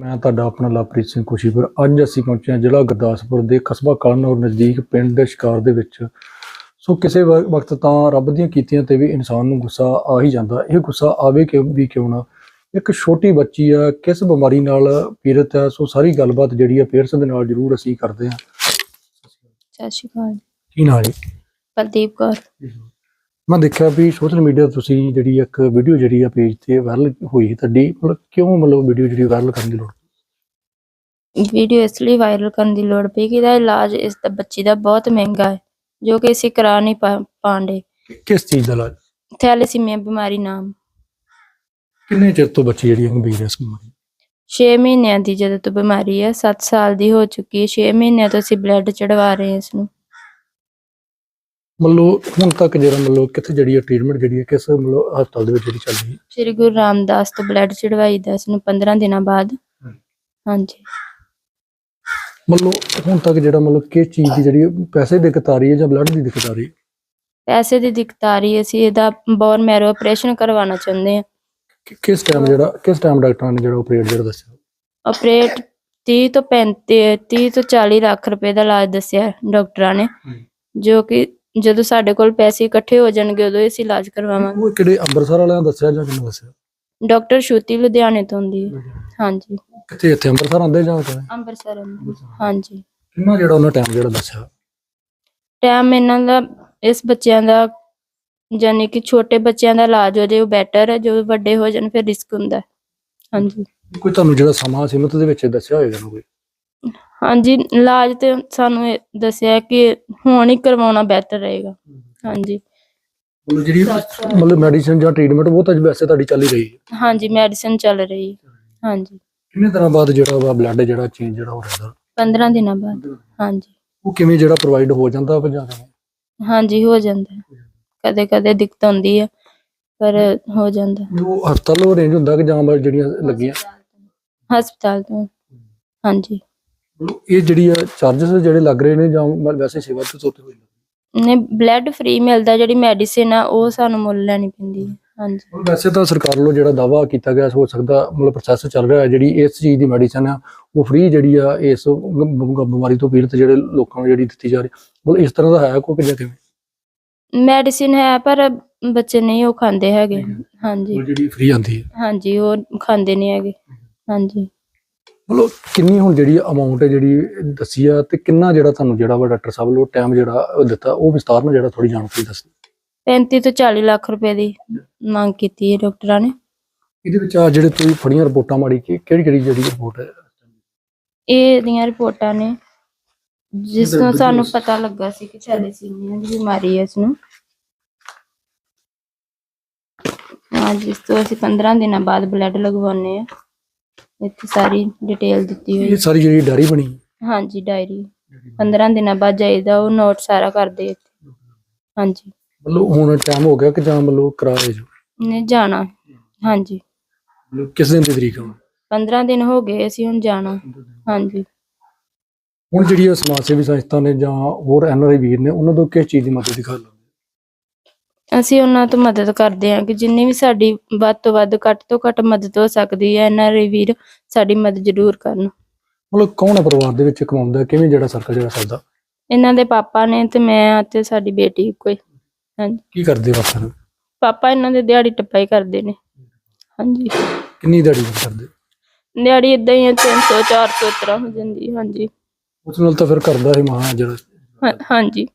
ਮੈਂ ਤੁਹਾਡਾ ਆਪਣਾ ਲਵਪ੍ਰੀਤ ਸਿੰਘ ਖੁਸ਼ੀਪੁਰ ਅੱਜ ਅਸੀਂ ਪਹੁੰਚੇ ਹਾਂ ਜ਼ਿਲ੍ਹਾ ਗੁਰਦਾਸਪੁਰ ਦੇ ਕਸਬਾ ਕਲਨੌਰ ਨਜ਼ਦੀਕ ਪਿੰਡ ਸ਼ਿਕਾਰ ਦੇ ਵਿੱਚ। ਸੋ ਕਿਸੇ ਵਕਤ ਤਾਂ ਰੱਬ ਦੀਆਂ ਕੀਤੀਆਂ ਤੇ ਵੀ ਇਨਸਾਨ ਨੂੰ ਗੁੱਸਾ ਆ ਹੀ ਜਾਂਦਾ। ਇਹ ਗੁੱਸਾ ਆਵੇ ਕਿ ਵੀ ਕਿਉਂ ਨਾ? ਇੱਕ ਛੋਟੀ ਬੱਚੀ ਆ ਕਿਸ ਬਿਮਾਰੀ ਨਾਲ ਪੀੜਤ ਹੈ ਸੋ ਸਾਰੀ ਗੱਲਬਾਤ ਜਿਹੜੀ ਆ ਪੇਰੈਂਟਸ ਦੇ ਨਾਲ ਜ਼ਰੂਰ ਅਸੀਂ ਕਰਦੇ ਹਾਂ। ਸਤਿ ਸ਼੍ਰੀ ਅਕਾਲ। ਕੀ ਨਾਲ ਜੀ? ਕੁਲਦੀਪ ਕੌਰ। ਮੈਂ ਦੇਖਿਆ ਵੀ ਸੋਸ਼ਲ ਮੀਡੀਆ ਤੁਸੀਂ ਜਿਹੜੀ ਇੱਕ ਵੀਡੀਓ ਜਿਹੜੀ ਆ ਪੇਜ ਤੇ ਵਾਇਰਲ ਹੋਈ ਤੁਹਾਡੀ ਮਤਲਬ ਕਿਉਂ ਮਤਲਬ ਵੀਡੀਓ ਜਿਹੜੀ ਵਾਇਰਲ ਕਰਨ ਦੀ ਲੋੜ? ਵੀਡੀਓ ਇਸ ਲਈ ਵਾਇਰਲ ਕਰਨ ਦੀ ਲੋੜ ਪਈ ਕਿ ਇਹਦਾ ਇਲਾਜ ਇਸ ਦਾ ਬੱਚੀ ਦਾ ਬਹੁਤ ਮਹਿੰਗਾ ਹੈ ਜੋ ਕਿ ਅਸੀਂ ਕਰਾ ਨਹੀਂ ਪਾ- ਪਾਉਂਦੇ। ਕਿਸ ਚੀਜ਼ ਦਾ ਇਲਾਜ? ਥੈਲੇਸੀਮੀਆ ਬਿਮਾਰੀ ਨਾਮ। ਕਿੰਨੇ ਚਿਰ ਤੋਂ ਬੱਚੀ ਜਿਹੜੀ ਹੈ ਇਸ ਬਿਮਾਰੀ 6 ਮਹੀਨਿਆਂ ਦੀ ਜਦੋਂ ਤੋਂ ਬਿਮਾਰੀ ਹੈ 7 ਸਾਲ ਦੀ ਹੋ ਚੁੱਕੀ ਹੈ 6 ਮਹੀਨਿਆਂ ਤੋਂ ਅਸੀਂ ਬਲੱਡ ਚੜਵਾ ਰਹੇ ਹਾਂ ਇਸ ਨੂੰ। ਮਤਲਬ ਹੁਣ ਤੱਕ ਜਿਹੜਾ ਮਤਲਬ ਕਿੱਥੇ ਜਿਹੜੀ ਹੈ ਟ੍ਰੀਟਮੈਂਟ ਜਿਹੜੀ ਹੈ ਕਿਸ ਮਤਲਬ ਹਸਪਤਾਲ ਦੇ ਵਿੱਚ ਜਿਹੜੀ ਚੱਲ ਰਹੀ ਹੈ ਸ੍ਰੀ ਗੁਰੂ ਰਾਮਦਾਸ ਤੋਂ ਬਲੱਡ ਚੜਵਾਈਦਾ ਇਸ ਨੂੰ 15 ਦਿਨਾਂ ਬਾਅਦ। ਹਾਂਜੀ। ਮਤਲਬ ਹੁਣ ਤੱਕ ਜਿਹੜਾ ਮਤਲਬ ਕਿਸ ਚੀਜ਼ ਦੀ ਜਿਹੜੀ ਪੈਸੇ ਦੀ ਦਿੱਕਤ ਆ ਰਹੀ ਹੈ ਜਾਂ ਬਲੱਡ ਦੀ ਦਿੱਕਤ ਆ ਰਹੀ ਹੈ ਪੈਸੇ ਦੀ ਦਿੱਕਤ ਆ ਰਹੀ ਹੈ ਅਸੀਂ ਇਹਦਾ ਬੋਨ ਮੈਰੋ ਆਪਰੇਸ਼ਨ ਕਰਵਾਉਣਾ ਚਾਹੁੰਦੇ ਹਾਂ ਕਿ- ਕਿਸ ਟਾਈਮ ਜਿਹੜਾ ਕਿਸ ਟਾਈਮ ਡਾਕਟਰਾਂ ਨੇ ਜਿਹੜਾ ਆਪਰੇਟ ਜਿਹੜਾ ਦੱਸਿਆ? ਆਪਰੇਟ 30 ਤੋਂ 35 30 ਤੋਂ 40 ਲੱਖ ਰੁਪਏ ਦਾ ਇਲਾਜ ਦੱਸਿਆ ਡਾਕਟਰਾਂ ਨੇ ਜੋ ਕਿ ਜਦੋਂ ਸਾਡੇ ਕੋਲ ਪੈਸੇ ਇਕੱਠੇ ਹੋ ਜਾਣਗੇ ਉਦੋਂ ਅਸੀਂ ਇਲਾਜ ਕਰਵਾਵਾਂਗੇ। ਉਹ ਕਿਹੜੇ ਅੰਮ੍ਰਿਤਸਰ ਵਾਲਿਆਂ ਦੱਸਿਆ ਜਾਂ ਕਿਹਨੇ ਦੱਸਿਆ? ਡਾਕਟਰ ਸ਼ੂਤੀ ਲੁਧਿਆਣੇ ਤੋਂ ਹੁੰਦੀ ਹੈ ਹਾਂਜੀ। ਕਿੱਥੇ ਇੱਥੇ ਅੰਮ੍ਰਿਤਸਰ ਆਉਂਦੇ ਜਾਂ ਕਿਵੇਂ? ਅੰਮ੍ਰਿਤਸਰ ਆਉਂਦੀ। ਹਾਂਜੀ। ਕਿੰਨਾ ਜਿਹੜਾ ਉਹਨਾਂ ਟਾਈਮ ਜਿਹੜਾ ਦੱਸਿਆ? ਟਾਈਮ ਇਹਨਾਂ ਦਾ ਇਸ ਬੱਚਿਆਂ ਦਾ ਯਾਨੀ ਕਿ ਛੋਟੇ ਬੱਚਿਆਂ ਦਾ ਇਲਾਜ ਹੋ ਜੇ ਉਹ ਬੈਟਰ ਹੈ ਜੋ ਵੱਡੇ ਹੋ ਜਾਣ ਫਿਰ ਰਿਸਕ ਹੁੰਦਾ ਹੈ। ਹਾਂਜੀ। ਕੋਈ ਤੁਹਾਨੂੰ ਜਿਹੜਾ ਸਮਾਂ ਸੀਮਤ ਦੇ ਵਿੱਚ ਦੱਸਿਆ ਹੋਏਗਾ ਨਾ ਕੋਈ? ਹਾਂਜੀ ਇਲਾਜ ਤੇ ਸਾਨੂੰ ਇਹ ਦੱਸਿਆ ਕਿ ਹੁਣ ਹੀ ਕਰਵਾਉਣਾ ਬਿਹਤਰ ਰਹੇਗਾ। ਹਾਂਜੀ। ਮਤਲਬ ਜਿਹੜੀ ਮਤਲਬ ਮੈਡੀਸਿਨ ਜਾਂ ਟ੍ਰੀਟਮੈਂਟ ਉਹ ਤਾਂ ਵੈਸੇ ਤੁਹਾਡੀ ਚੱਲ ਹੀ ਰਹੀ ਹੈ। ਹਾਂਜੀ ਮੈਡੀਸਿਨ ਚੱਲ ਰਹੀ ਹੈ। ਹਾਂਜੀ। ਕਿੰਨੇ ਦਿਨਾਂ ਬਾਅਦ ਜਿਹੜਾ ਵਾ ਬਲੱਡ ਜਿਹੜਾ ਚੇਂਜ ਜਿਹੜਾ ਹੋ ਰਿਹਾ 15 ਦਿਨਾਂ ਬਾਅਦ। ਹਾਂਜੀ। ਉਹ ਕਿਵੇਂ ਜਿਹੜਾ ਪ੍ਰੋਵਾਈਡ ਹੋ ਜਾਂਦਾ ਵਾ ਜਾਂ ਕਿਵੇਂ? ਹਾਂਜੀ ਹੋ ਜਾਂਦਾ। ਕਦੇ ਕਦੇ ਦਿੱਕਤ ਆਉਂਦੀ ਹੈ ਪਰ ਹੋ ਜਾਂਦਾ। ਉਹ ਹਸਪਤਾਲ ਅਰੇਂਜ ਹੁੰਦਾ ਕਿ ਜਾਂ ਮਤਲਬ ਜਿਹੜੀਆਂ ਲੱਗੀਆਂ? ਹਸਪਤਾਲ ਤੋਂ। ਹਾਂਜੀ। ਇਹ ਜਿਹੜੀ ਆ ਚਾਰजेस ਜਿਹੜੇ ਲੱਗ ਰਹੇ ਨੇ ਜਾਂ ਵੈਸੇ ਸੇਵਾ ਤੋਂ ਤੋਤੇ ਹੋਈ ਨੇ ਬਲੱਡ ਫ੍ਰੀ ਮਿਲਦਾ ਜਿਹੜੀ ਮੈਡੀਸਿਨ ਆ ਉਹ ਸਾਨੂੰ ਮੁੱਲ ਲੈਣੀ ਪੈਂਦੀ ਹੈ। ਹਾਂਜੀ। ਵੈਸੇ ਤਾਂ ਸਰਕਾਰ ਵੱਲੋਂ ਜਿਹੜਾ ਦਾਵਾ ਕੀਤਾ ਗਿਆ ਹੋ ਸਕਦਾ ਮਤਲਬ ਪ੍ਰੋਸੈਸ ਚੱਲ ਰਿਹਾ ਹੈ ਜਿਹੜੀ ਇਸ ਚੀਜ਼ ਦੀ ਮੈਡੀਸਨ ਆ ਉਹ ਫ੍ਰੀ ਜਿਹੜੀ ਆ ਇਸ ਬਿਮਾਰੀ ਤੋਂ ਪੀੜਤ ਜਿਹੜੇ ਲੋਕਾਂ ਨੂੰ ਜਿਹੜੀ ਦਿੱਤੀ ਜਾ ਰਹੀ ਮਤਲਬ ਇਸ ਤਰ੍ਹਾਂ ਦਾ ਹੈ ਕੋਈ ਕਿਵੇਂ? ਮੈਡੀਸਿਨ ਹੈ ਪਰ ਬੱਚੇ ਨਹੀਂ ਉਹ ਖਾਂਦੇ ਹੈਗੇ। ਹਾਂਜੀ। ਉਹ ਜਿਹੜੀ ਫ੍ਰੀ ਆਂਦੀ ਹੈ। ਹਾਂਜੀ ਉਹ ਖਾਂਦੇ ਨਹੀਂ ਹੈਗੇ। ਹਾਂਜੀ। ਮਤਲਬ ਕਿੰਨੀ ਹੁਣ ਜਿਹੜੀ ਅਮਾਉਂਟ ਹੈ ਜਿਹੜੀ ਦੱਸੀ ਆ ਤੇ ਕਿੰਨਾ ਜਿਹੜਾ ਤੁਹਾਨੂੰ ਜਿਹੜਾ ਵਾ ਡਾਕਟਰ ਸਾਹਿਬ ਵੱਲੋਂ ਟਾਈਮ ਜਿਹੜਾ ਦਿੱਤਾ ਉਹ ਵਿਸਤਾਰ ਨਾਲ ਜਿਹੜਾ ਥੋੜੀ ਜਾਣਕਾਰੀ ਦੱਸ ਦਿਓ। 35 ਤੋਂ 40 ਲੱਖ ਰੁਪਏ ਦੀ ਮੰਗ ਕੀਤੀ ਹੈ ਡਾਕਟਰਾਂ ਨੇ। ਇਹਦੇ ਵਿੱਚ ਆ ਜਿਹੜੇ ਤੁਸੀਂ ਫੜੀਆਂ ਰਿਪੋਰਟਾਂ ਮਾੜੀ ਕਿ ਕਿਹੜੀ ਕਿਹੜੀ ਜਿਹੜੀ ਰਿਪੋਰਟ ਹੈ? ਇਹ ਦੀਆਂ ਰਿਪੋਰਟਾਂ ਨੇ ਜਿਸ ਤੋਂ ਸਾਨੂੰ ਪਤਾ ਲੱਗਾ ਸੀ ਕਿ ਥੈਲੇਸੀਮੀਆ ਦੀ ਬਿਮਾਰੀ ਹੈ ਇਸ ਨੂੰ ਹਾਂ ਜਿਸ ਤੋਂ ਅਸੀਂ 15 ਦਿਨਾਂ ਬਾਅਦ ਬਲੱਡ ਲਗਵਾਉਨੇ ਆ ਇੱਥੇ ਸਾਰੀ ਡਿਟੇਲ ਦਿੱਤੀ ਹੋਈ। ਇਹ ਸਾਰੀ ਜਿਹੜੀ ਡਾਇਰੀ ਬਣੀ। ਹਾਂਜੀ ਡਾਇਰੀ। 15 ਦਿਨਾਂ ਬਾਅਦ ਜਾਈਦਾ ਉਹ ਨੋਟ ਸਾਰਾ ਕਰਦੇ ਇੱਥੇ। ਹਾਂਜੀ। ਮਤਲਬ ਹੁਣ ਟਾਈਮ ਹੋ ਗਿਆ ਕਿ ਜਾਂ ਮਤਲਬ ਕਰਾਏ ਜੋ? ਨੇ ਜਾਣਾ। ਹਾਂਜੀ। ਮਤਲਬ ਕਿਸ ਦਿਨ ਦੀ ਤਰੀਕ ਹੈ 15 ਦਿਨ ਹੋ ਗਏ ਅਸੀਂ ਹੁਣ ਜਾਣਾ। ਹਾਂਜੀ। ਹੁਣ ਜਿਹੜੀ ਸਮਾਜ ਸੇਵੀ ਸੰਸਥਾ ਨੇ ਜਾਂ ਹੋਰ ਐਨਆਰਆਈ ਵੀਰ ਨੇ ਉਹਨਾਂ ਤੋਂ ਕਿਸ ਚੀਜ਼ ਦੀ ਮਦਦ ਦੀ ਗੱਲ ਅਸੀਂ ਉਹਨਾਂ ਤੋਂ ਮਦਦ ਕਰਦੇ ਹਾਂ ਕਿ ਜਿੰਨੀ ਵੀ ਸਾਡੀ ਵੱਧ ਤੋਂ ਵੱਧ ਘੱਟ ਤੋਂ ਘੱਟ ਮਦਦ ਹੋ ਸਕਦੀ ਹੈ ਇਹਨਾਂ ਦੇ ਵੀਰ ਸਾਡੀ ਮਦਦ ਜ਼ਰੂਰ ਕਰਨ। ਮਤਲਬ ਕੌਣ ਹੈ ਪਰਿਵਾਰ ਦੇ ਵਿੱਚ ਕਮਾਉਂਦਾ ਹੈ? ਕਿਵੇਂ ਜਿਹੜਾ ਸਰਕਲ ਜਿਹੜਾ ਚੱਲਦਾ? ਇਹਨਾਂ ਦੇ ਪਾਪਾ ਨੇ ਤੇ ਮੈਂ ਤੇ ਸਾਡੀ ਬੇਟੀ ਕੋਈ ਹਾਂਜੀ। ਕੀ ਕਰਦੇ ਵਾਪਸ ਪਾਪਾ ਇਹਨਾਂ ਦੇ ਦਿਹਾੜੀ ਟੱਪਾਈ ਕਰਦੇ ਨੇ। ਹਾਂਜੀ। ਕਿੰਨੀ ਦਿਹਾੜੀ ਕਰਦੇ? ਦਿਹਾੜੀ ਇਦਾਂ ਹੀ 300 400 ਇਸ ਤਰ੍ਹਾਂ ਹੋ ਜਾਂਦੀ ਹੈ, ਹਾਂਜੀ। ਉਸ ਨਾਲ ਤਾਂ ਫਿਰ ਕਰਦਾ ਹੀ ਮਹਾ ਜਿਹੜਾ। ਹਾਂ- ਹਾਂਜੀ।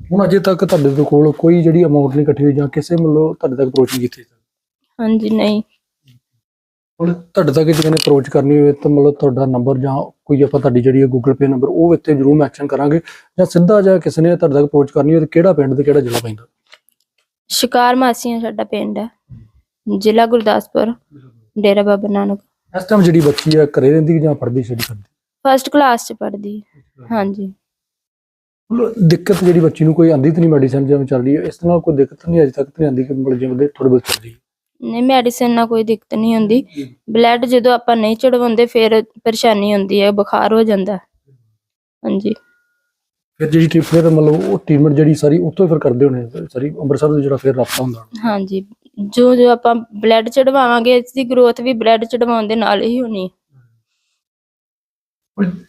ਹੁਣ ਅਜੇ ਤੱਕ ਤੁਹਾਡੇ ਦੇ ਕੋਲ ਕੋਈ ਜਿਹੜੀ ਅਮਾਉਂਟ ਨਹੀਂ ਇਕੱਠੀ ਹੋਈ ਜਾਂ ਕਿਸੇ ਮਤਲਬ ਤੁਹਾਡੇ ਤੱਕ ਅਪਰੋਚ ਨਹੀਂ ਕੀਤੀ? ਹਾਂਜੀ ਨਹੀਂ। ਹੁਣ ਤੁਹਾਡੇ ਤੱਕ ਨੇ ਅਪਰੋਚ ਕਰਨੀ ਹੋਵੇ ਤਾਂ ਮਤਲਬ ਤੁਹਾਡਾ ਨੰਬਰ ਜਾਂ ਕੋਈ ਆਪਾਂ ਤੁਹਾਡੀ ਜਿਹੜੀ ਗੂਗਲ ਪੇ ਨੰਬਰ ਉਹ ਇੱਥੇ ਜ਼ਰੂਰ ਮੈਂਸ਼ਨ ਕਰਾਂਗੇ। ਜਾਂ ਸਿੱਧਾ ਜਾਂ ਕਿਸੇ ਨੇ ਤੁਹਾਡੇ ਤੱਕ ਅਪਰੋਚ ਕਰਨੀ ਹੋਵੇ ਤਾਂ ਕਿਹੜਾ ਪਿੰਡ ਤੇ ਕਿਹੜਾ ਜ਼ਿਲ੍ਹਾ ਪੈਂਦਾ? ਸ਼ਿਕਾਰ ਮਾਸੀਆਂ ਸਾਡਾ ਪਿੰਡ। ਹੈ ਜ਼ਿਲ੍ਹਾ ਗੁਰਦਾਸਪੁਰ ਡੇਰਾ ਬਾਬਾ ਨਾਨਕ। ਇਸ ਟਾਈਮ ਜਿਹੜੀ ਬੱਚੀ ਆ ਘਰੇ ਰਹਿੰਦੀ ਜਾਂ ਪੜ੍ਹਦੀ ਕਰਦੀ ਫਸਟ ਕਲਾਸ ਚ ਪੜ੍ਹਦੀ। ਹੈ। ਹਾਂਜੀ। ਦਿੱਕਤ ਜਿਹੜੀ ਬੱਚੀ ਨੂੰ ਕੋਈ ਆਂਦੀ ਤਾਂ ਨਹੀਂ ਮੈਡੀਸਨ ਜਿਵੇਂ ਚੱਲ ਰਹੀ ਹੈ ਇਸ ਨਾਲ ਕੋਈ ਦਿੱਕਤ ਨਹੀਂ ਅਜੇ ਤੱਕ ਤਾਂ ਆਂਦੀ ਕਿ ਮਤਲਬ ਜਿਵੇਂ ਥੋੜੀ ਬਹੁਤ ਚੱਲ ਰਹੀ ਹੈ। ਨਹੀਂ ਮੈਡੀਸਿਨ ਨਾਲ ਕੋਈ ਦਿੱਕਤ ਨਹੀਂ ਹੁੰਦੀ। ਬਲੱਡ ਜਦੋਂ ਆਪਾਂ ਨਹੀਂ ਚੜਵਾਉਂਦੇ ਫਿਰ ਪਰੇਸ਼ਾਨੀ ਹੁੰਦੀ ਹੈ ਬੁਖਾਰ ਹੋ ਜਾਂਦਾ। ਹੈ। ਹਾਂਜੀ। ਫਿਰ ਜਿਹੜੀ ਟ੍ਰੀਟਮੈਂਟ ਮਤਲਬ ਉਹ ਟ੍ਰੀਟਮੈਂਟ ਜਿਹੜੀ ਸਾਰੀ ਉੱਥੋਂ ਹੀ ਫਿਰ ਕਰਦੇ ਹੋਣੇ ਸਾਰੀ ਅੰਮ੍ਰਿਤਸਰ ਤੋਂ ਜਿਹੜਾ ਫਿਰ ਰਾਬਤਾ ਹੁੰਦਾ। ਹਾਂਜੀ। ਜੋ ਜੋ ਆਪਾਂ ਬਲੱਡ ਚੜਵਾਵਾਂਗੇ ਇਸ ਦੀ ਗਰੋਥ ਵੀ ਬਲੱਡ ਚੜਵਾਉਣ ਦੇ ਨਾਲ ਹੀ ਹੋਣੀ ਹੈ।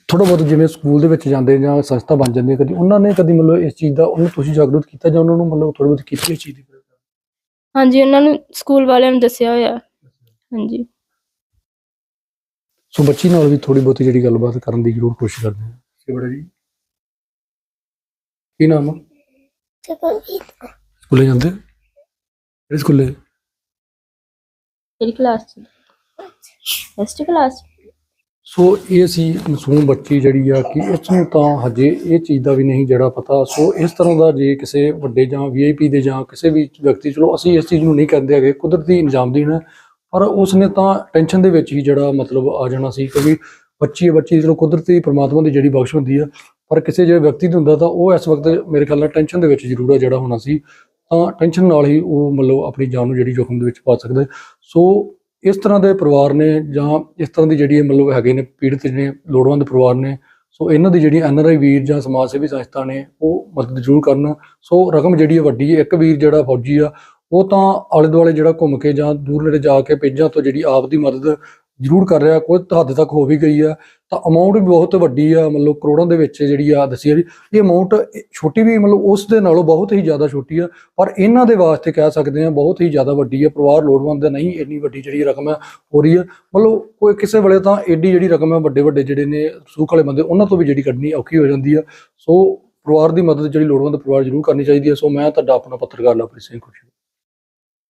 ਥੋੜਾ ਬਹੁਤ ਜਿਵੇਂ ਸਕੂਲ ਦੇ ਵਿੱਚ ਜਾਂਦੇ ਜਾਂ ਸੰਸਥਾ ਬਣ ਜਾਂਦੀ ਹੈ ਕਦੀ ਉਹਨਾਂ ਨੇ ਕਦੀ ਮਤਲਬ ਇਸ ਚੀਜ਼ ਦਾ ਉਹਨੂੰ ਤੁਸੀਂ ਜਾਗਰੂਕ ਕੀਤਾ ਜਾਂ ਉਹਨਾਂ ਨੂੰ ਮਤਲਬ ਥੋੜੀ ਬਹੁਤ ਕੀਤੀ ਇਸ ਚੀਜ਼ ਦੀ ਹਾਂਜੀ ਉਹਨਾਂ ਨੂੰ ਸਕੂਲ ਵਾਲਿਆਂ ਨੂੰ ਦੱਸਿਆ ਹੋਇਆ। ਹਾਂਜੀ। ਸੋ ਬੱਚੀ ਨਾਲ ਵੀ ਥੋੜੀ ਬਹੁਤੀ ਜਿਹੜੀ ਗੱਲਬਾਤ ਕਰਨ ਦੀ ਜ਼ਰੂਰ ਕੋਸ਼ਿਸ਼ ਕਰਦੇ ਹਾਂ। ਜੀ ਬੜਾ ਜੀ। ਕੀ ਨਾਮ ਸਕੂਲੇ ਜਾਂਦੇ ਕਿਹੜੇ ਸਕੂਲੇ? ਕਿਹੜੀ ਕਲਾਸ ਚ? ਫਸਟ ਕਲਾਸ ਸੋ ਇਹ ਸੀ ਮਾਸੂਮ ਬੱਚੀ ਜਿਹੜੀ ਆ ਕਿ ਇਸ ਨੂੰ ਤਾਂ ਹਜੇ ਇਹ ਚੀਜ਼ ਦਾ ਵੀ ਨਹੀਂ ਜਿਹੜਾ ਪਤਾ। ਸੋ ਇਸ ਤਰ੍ਹਾਂ ਦਾ ਜੇ ਕਿਸੇ ਵੱਡੇ ਜਾਂ ਵੀਆਈਪੀ ਦੇ ਜਾਂ ਕਿਸੇ ਵੀ ਵਿਅਕਤੀ, ਚਲੋ ਅਸੀਂ ਇਸ ਚੀਜ਼ ਨੂੰ ਨਹੀਂ ਕਹਿੰਦੇ ਹੈਗੇ, ਕੁਦਰਤੀ ਨਿਜ਼ਾਮਦੀਨ ਦੇਣਾ ਪਰ ਉਸ ਨੇ ਤਾਂ ਟੈਨਸ਼ਨ ਦੇ ਵਿੱਚ ਹੀ ਜਿਹੜਾ ਮਤਲਬ ਆ ਜਾਣਾ ਸੀ ਕਿਉਂਕਿ ਬੱਚੀ ਹੈ, ਬੱਚੀ ਚਲੋ ਕੁਦਰਤੀ ਪਰਮਾਤਮਾ ਦੀ ਜਿਹੜੀ ਬਖਸ਼ ਹੁੰਦੀ ਆ, ਪਰ ਕਿਸੇ ਜਿਹੜੇ ਵਿਅਕਤੀ ਦੀ ਹੁੰਦਾ ਤਾਂ ਉਹ ਇਸ ਵਕਤ ਮੇਰੇ ਖਿਆਲ ਨਾਲ ਟੈਨਸ਼ਨ ਦੇ ਵਿੱਚ ਜ਼ਰੂਰ ਜਿਹੜਾ ਹੋਣਾ ਸੀ। ਤਾਂ ਟੈਨਸ਼ਨ ਨਾਲ ਹੀ ਉਹ ਮਤਲਬ ਆਪਣੀ ਜਾਨ ਨੂੰ ਜਿਹੜੀ ਜ਼ੋਖਮ ਦੇ ਵਿੱਚ ਪਾ ਸਕਦਾ। ਸੋ ਇਸ ਤਰ੍ਹਾਂ ਦੇ ਪਰਿਵਾਰ ਨੇ ਜਾਂ ਇਸ ਤਰ੍ਹਾਂ ਦੀ ਜਿਹੜੀ ਮਤਲਬ ਹੈਗੇ ਨੇ ਪੀੜਤ ਜਿਹੜੇ ਲੋੜਵੰਦ ਪਰਿਵਾਰ ਨੇ, ਸੋ ਇਹਨਾਂ ਦੀ ਜਿਹੜੀ ਐਨਆਰਆਈ ਵੀਰ ਜਾਂ ਸਮਾਜ ਸੇਵੀ ਸੰਸਥਾ ਨੇ ਉਹ ਮਦਦ ਜ਼ਰੂਰ ਕਰਨ। ਸੋ ਰਕਮ ਜਿਹੜੀ ਹੈ ਵੱਡੀ ਹੈ, ਇੱਕ ਵੀਰ ਜਿਹੜਾ ਫੌਜੀ ਆ, ਉਹ ਤਾਂ ਆਲੇ ਦੁਆਲੇ ਜਿਹੜਾ ਘੁੰਮ ਕੇ ਜਾਂ ਦੂਰ ਨੇੜੇ ਜਾ ਕੇ ਪੇਜਾਂ ਤੋਂ ਜਿਹੜੀ ਆਪ ਦੀ ਮਦਦ ਜ਼ਰੂਰ ਕਰ ਰਿਹਾ ਕੋਈ ਹੱਦ ਤੱਕ ਹੋ ਵੀ ਗਈ ਆ। ਤਾਂ ਅਮਾਉਂਟ ਵੀ ਬਹੁਤ ਵੱਡੀ ਆ, ਮਤਲਬ ਕਰੋੜਾਂ ਦੇ ਵਿੱਚ ਜਿਹੜੀ ਆ ਦੱਸੀ ਆ ਜੀ ਇਹ ਅਮਾਉਂਟ ਛੋਟੀ ਵੀ ਮਤਲਬ ਉਸ ਦੇ ਨਾਲੋਂ ਬਹੁਤ ਹੀ ਜ਼ਿਆਦਾ ਛੋਟੀ ਆ, ਪਰ ਇਹਨਾਂ ਦੇ ਵਾਸਤੇ ਕਹਿ ਸਕਦੇ ਆ, ਬਹੁਤ ਹੀ ਜ਼ਿਆਦਾ ਵੱਡੀ ਆ। ਪਰਿਵਾਰ ਲੋੜਵੰਦ ਨਹੀਂ, ਇੰਨੀ ਵੱਡੀ ਜਿਹੜੀ ਰਕਮ ਹੈ ਹੋ ਰਹੀ ਹੈ ਮਤਲਬ ਕੋਈ ਕਿਸੇ ਵੇਲੇ ਤਾਂ ਐਡੀ ਜਿਹੜੀ ਰਕਮ ਹੈ ਵੱਡੇ ਵੱਡੇ ਜਿਹੜੇ ਨੇ ਸੂਖ ਵਾਲੇ ਬੰਦੇ, ਉਹਨਾਂ ਤੋਂ ਵੀ ਜਿਹੜੀ ਕੱਢਣੀ ਔਖੀ ਹੋ ਜਾਂਦੀ ਆ। ਸੋ ਪਰਿਵਾਰ ਦੀ ਮਦਦ ਜਿਹੜੀ ਲੋੜਵੰਦ ਪਰਿਵਾਰ ਜ਼ਰੂਰ ਕਰਨੀ ਚਾਹੀਦੀ ਹੈ ਸੋ ਮੈਂ ਤੁਹਾਡਾ ਆਪਣਾ ਪੱਤਰਕਾਰ ਲਵਪ੍ਰੀਤ ਸਿੰਘ ਖੁਸ਼ੀ